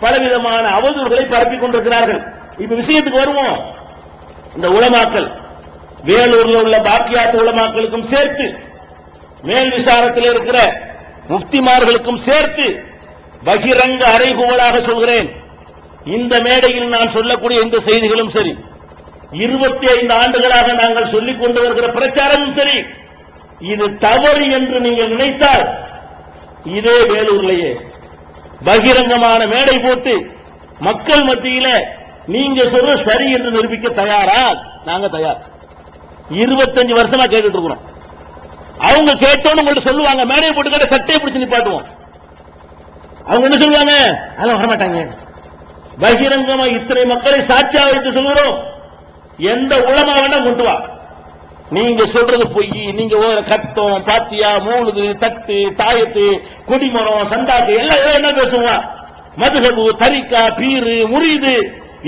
பலவிதமான அவதூறுகளை பரப்பிக் கொண்டிருக்கிறார்கள். இப்ப விஷயத்துக்கு வருவோம். இந்த உலமாக்கல் வேலூர்ல உள்ள பாக்கியாத்து உலமாக்களுக்கும் சேர்த்து மேல் விசாரத்தில் இருக்கிற முப்திமார்களுக்கும் சேர்த்து பகிரங்க அறைகூவலாக சொல்கிறேன். இந்த மேடையில் நான் சொல்லக்கூடிய இந்த செய்திகளும் சரி. இருபத்தி ஐந்து ஆண்டுகளாக நாங்கள் சொல்லிக் கொண்டு வருகிற பிரச்சாரமும் சரி. இது தவறு என்று நீங்கள் நினைத்தால் இதே வேலூர்லயே பகிரங்கமான மேடை போட்டு மக்கள் மத்தியில நீங்க சொல்ற சரி என்று நிரூபிக்க தயாரா? நாங்க தயார். இருபத்தஞ்சு வருஷமா கேட்டுட்டு இருக்கிறோம். அவங்க கேட்டோன்னு உங்கள்ட்ட சொல்லுவாங்க. மேடையை போட்டு கேட்ட சட்டையை பிடிச்சு நிப்பாட்டுவோம். அவங்க என்ன சொல்லுவாங்க? அதெல்லாம் வரமாட்டாங்க. பகிரங்கமா இத்தனை மக்களை சாட்சியா வைத்து சொல்கிறோம் எந்த உளமா வேணா கொண்டு வா. நீங்க சொல்றது பொய். நீங்க கத்தம் பாத்தியா மூணுது தட்டு தாயத்து கொடிமரம் சந்தாக்கு எல்லாம் என்ன பேசுவான் மதுகபு தரிக்கா பீரு முறியுது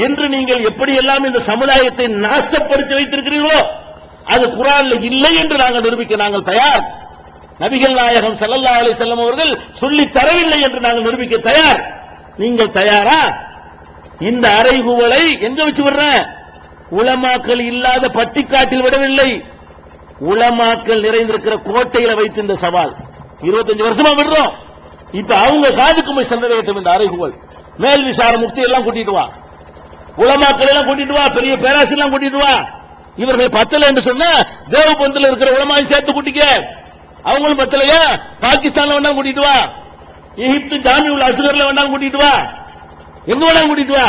என்று நீங்கள் எப்படி எல்லாம் இந்த சமுதாயத்தை நாசப்படுத்தி வைத்திருக்கிறீர்களோ அது குரான்ல இல்லை என்று நாங்கள் நிரூபிக்க நாங்கள் தயார். நபிகள் நாயகம் ஸல்லல்லாஹு அலி செல்லம் அவர்கள் சொல்லி தரவில்லை என்று நாங்கள் நிரூபிக்க தயார். நீங்கள் தயாரா? இந்த அறைகுவலை எங்க வச்சு விடுறேன் உளமாக்கல் இல்லாத பட்டிக்காட்டில் விடவில்லை. உளமாக்கள் நிறைந்திருக்கிற கோட்டையில வைத்து இந்த சவால். 25 வருஷமா விடுறோம். இப்ப அவங்க காதுக்கு போய் சென்றடையட்டும் இந்த அறைகுவல். மேல் விசார முக்தி எல்லாம் கூட்டிட்டு வா. உளமாக்கள் எல்லாம் கூட்டிட்டு வா. பெரிய பேராசி எல்லாம் கூட்டிட்டு வா. இவர்கள் பத்தல என்று சொன்னா தேவபந்தில் இருக்கிற உலமாயும் சேர்த்து கூட்டிக்க. அவங்களும் பத்தலையா? பாகிஸ்தான்ல வேணா கூட்டிட்டு வா. எகிப்து ஜாமி உள்ள அசுகர்ல வேணா கூட்டிட்டு வா. எங்க வேணாலும் கூட்டிட்டு வா.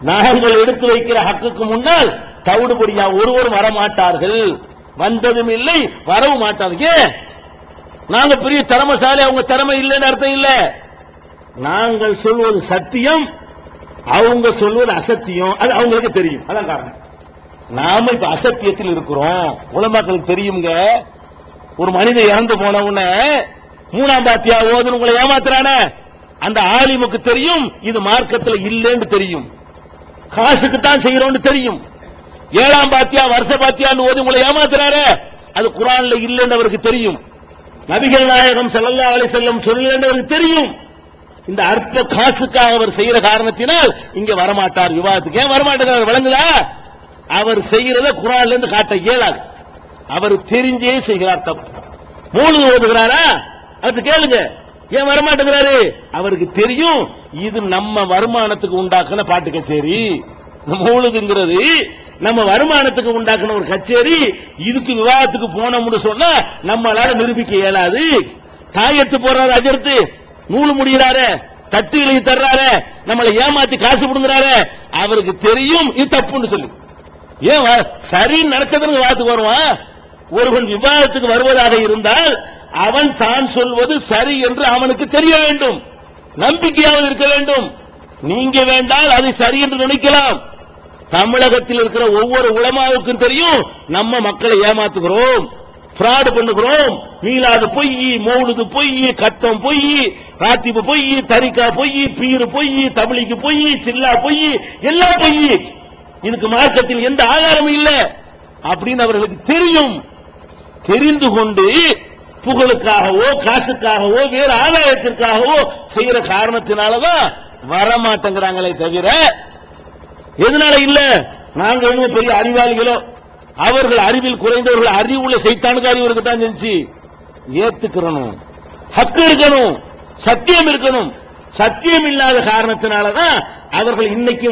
நாங்கள் எடுத்து வைக்கிற ஹக்குக்கு முன்னால் தவிடுபடியா ஒருவரும் வரமாட்டார்கள். வந்ததும் இல்லை வரவும் மாட்டாது ஏன்? நாங்க பெரிய திறமசாலி அவங்க திறமை இல்லைன்னு அர்த்தம் இல்ல. நாங்கள் சொல்வது சத்தியம் அவங்க சொல்வது அசத்தியம். அது அவங்களுக்கு தெரியும். அதான் காரணம். நாம இப்ப அசத்தியத்தில் இருக்கிறோம். உலமாக்களுக்கு தெரியுங்க ஒரு மனிதன் இறந்து போன உடனே மூணாம் பாத்தியா ஓதுன்னு உங்களை ஏமாத்துறானே? அந்த ஆலிமுக்கு தெரியும் இது மார்க்கத்துல இல்லைன்னு தெரியும். காசுக்கு தான் செய்யறோம்னு தெரியும். ஏழாம் பாத்தியா வருஷ பாத்தியான்னு ஓதி உங்களை ஏமாத்துறாரு. அது குரான்ல இல்லைன்னு அவருக்கு தெரியும். நபிகள் நாயகம் செல்லல்லா அலைஹி செல்லம் சொல்லலன்னு அவருக்கு தெரியும். இந்த அற்ப காசுக்காக அவர் செய்யற காரணத்தினால் இங்க வரமாட்டார். விவாதத்துக்கு ஏன் வரமாட்டார் விளங்குதா? அவர் செய்யறத குரான்ல இருந்து காட்ட இயலாது. அவர் தெரிஞ்சே செய்கிறார் தப்பு. மூணு ஓதுகிறாரா? அது கேளுங்க. ஏன் வரமாட்டேங்கிறாரு? அவருக்கு தெரியும். இது நம்ம வருமானத்துக்கு உண்டாக்குன பாட்டு கச்சேரி. மூழுதுங்கிறது நம்ம வருமானத்துக்கு உண்டாக்குன ஒரு கச்சேரி இதுக்கு விவாதத்துக்கு போனோம்னு சொன்னா நம்மளால நிரூபிக்க இயலாது. தாயத்து போறாரு அஜர்த்து நூலு முடிகிறாரு தட்டு எழுதி தர்றாரு நம்மளை ஏமாத்தி காசு கொடுங்கிறாரு. அவருக்கு தெரியும் இது தப்புன்னு சொல்லி. ஏன் வ- சரின்னு நடக்கிறதுக்கு விவாதத்துக்கு வருவான்? ஒருவன் விவாதத்துக்கு வருவதாக இருந்தால் அவன் தான் சொல்வது சரி என்று அவனுக்கு தெரிய வேண்டும். நம்பிக்கையாவது இருக்க வேண்டும். நீங்க வேண்டால் அது சரி என்று நினைக்கலாம். தமிழகத்தில் இருக்கிற ஒவ்வொரு உளமாவுக்கும் தெரியும் நம்ம மக்களை ஏமாத்துகிறோம் ஃப்ராடு பண்ணுகிறோம் மீளாது பொய் மௌலுது பொய் கத்தம் பொய் ராத்திப்பு பொய் தரிக்கா பொய் பீரு பொய் தமிழிக்கு பொய் சில்லா பொய் எல்லாம் பொய் இதுக்கு மார்க்கத்தில் எந்த ஆதாரமும் இல்ல. அப்படின்னு அவர்களுக்கு தெரியும். தெரிந்து கொண்டு புகழுக்காகவோ காசுக்காகவோ வேறு ஆதாயத்திற்காகவோ செய்யற காரணத்தினாலதான் வரமாட்டேங்கிறாங்களே தவிர எதனால இல்ல? நாங்க பெரிய அறிவாளிகளோ? அவர்கள் அறிவில் குறைந்தவர்கள் அறிவுள்ள செய்தானுக்கு அறிவு இருக்கத்தான் செஞ்சு ஏத்துக்கிறணும். ஹக்கு இருக்கணும். சத்தியம் இருக்கணும். சத்தியம் இல்லாத காரணத்தினாலதான் அவர்கள் இன்னைக்கு